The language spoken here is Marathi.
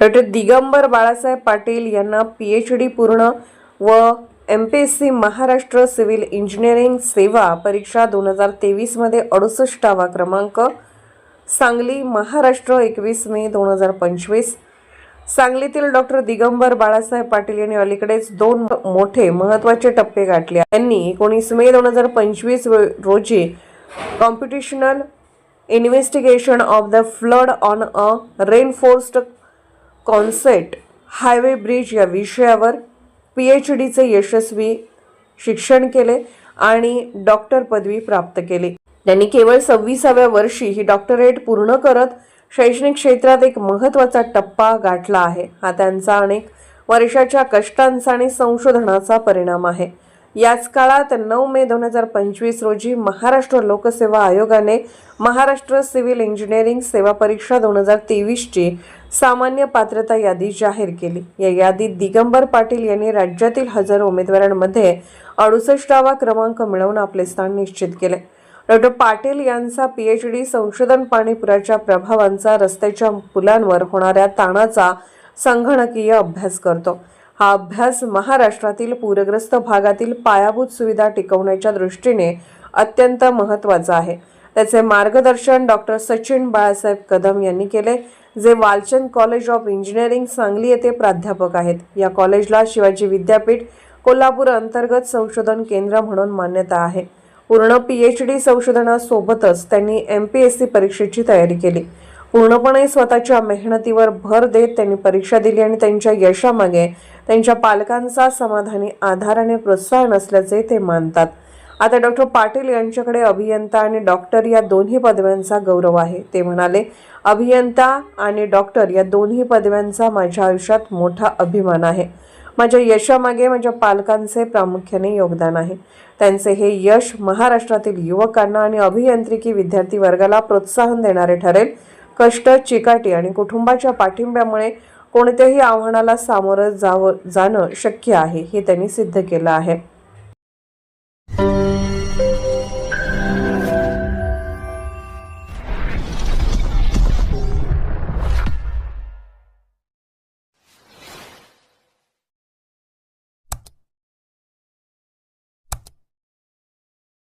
डॉक्टर दिगंबर बाळासाहेब पाटील यांना पी एच डी पूर्ण व M P S C Maharashtra civil engineering सेवा परीक्षा दोन हजार तेवीसमध्ये अडुसष्टावा क्रमांक. सांगली महाराष्ट्र एकवीस मे दोन हजार पंचवीस. सांगलीतील डॉक्टर दिगंबर बाळासाहेब पाटील यांनी अलीकडेच दोन मोठे महत्त्वाचे टप्पे गाठले. त्यांनी एकोणीस मे दोन हजार पंचवीस रोजी computational investigation of the flood on a reinforced concrete highway bridge या विषयावर पी एच डीचे यशस्वी शिक्षण केले आणि डॉक्टर पदवी प्राप्त केली. त्यांनी केवळ सव्वीसाव्या वर्षी ही डॉक्टरेट पूर्ण करत शैक्षणिक क्षेत्रात एक महत्त्वाचा टप्पा गाठला आहे. हा त्यांचा अनेक वर्षाच्या कष्टांचा आणि संशोधनाचा परिणाम आहे. याच काळात नऊ मे दोन हजार पंचवीस रोजी महाराष्ट्र लोकसेवा आयोगाने महाराष्ट्र सिव्हिल इंजिनिअरिंग सेवा परीक्षा दोन हजार तेवीसची सामान्य पात्रता यादी जाहीर केली. या यादीत दिगंबर पाटील यांनी राज्यातील हजर उमेदवारांमध्ये अडुसष्टावा क्रमांक मिळवून आपले स्थान निश्चित केले. डॉक्टर पाटील यांचा पीएच डी संशोधन पाणीपुराच्या प्रभावांचा रस्त्याच्या पुलांवर होणाऱ्या ताणाचा संगणकीय अभ्यास करतो. हा अभ्यास महाराष्ट्रातील पूरग्रस्त भागातील पायाभूत सुविधा टिकवण्याच्या दृष्टीने अत्यंत महत्त्वाचा आहे. त्याचे मार्गदर्शन डॉक्टर सचिन बाळासाहेब कदम यांनी केले. जे Walchand college of engineering Sangli येथे प्राध्यापक आहेत. या कॉलेजला शिवाजी विद्यापीठ कोल्हापूर अंतर्गत संशोधन केंद्र म्हणून मान्यता आहे. पूर्ण पी एच डी संशोधनासोबतच त्यांनी एम पी एस सी परीक्षेची तयारी केली. पूर्णपणे स्वतःच्या मेहनतीवर भर देत त्यांनी परीक्षा दिली आणि त्यांच्या यशामागे त्यांच्या पालकांचा समाधानी आधार आणि प्रोत्साहन असल्याचे ते मानतात. आता डॉक्टर पाटील यांच्याकडे अभियंता आणि डॉक्टर या दोन्ही पदव्यांचा गौरव आहे. ते म्हणाले अभियंता आणि डॉक्टर या दोन्ही पदव्यांचा माझ्या आयुष्यात मोठा अभिमान आहे. माझ्या यशामागे माझ्या पालकांचे प्रामुख्याने योगदान आहे. त्यांचे हे यश महाराष्ट्रातील युवकांना आणि अभियांत्रिकी विद्यार्थी वर्गाला प्रोत्साहन देणारे ठरेल. कष्ट चिकाटी आणि कुटुंबाच्या पाठिंब्यामुळे कोणत्याही आव्हानाला सामोरं जावं जाणं शक्य आहे हे त्यांनी सिद्ध केलं आहे.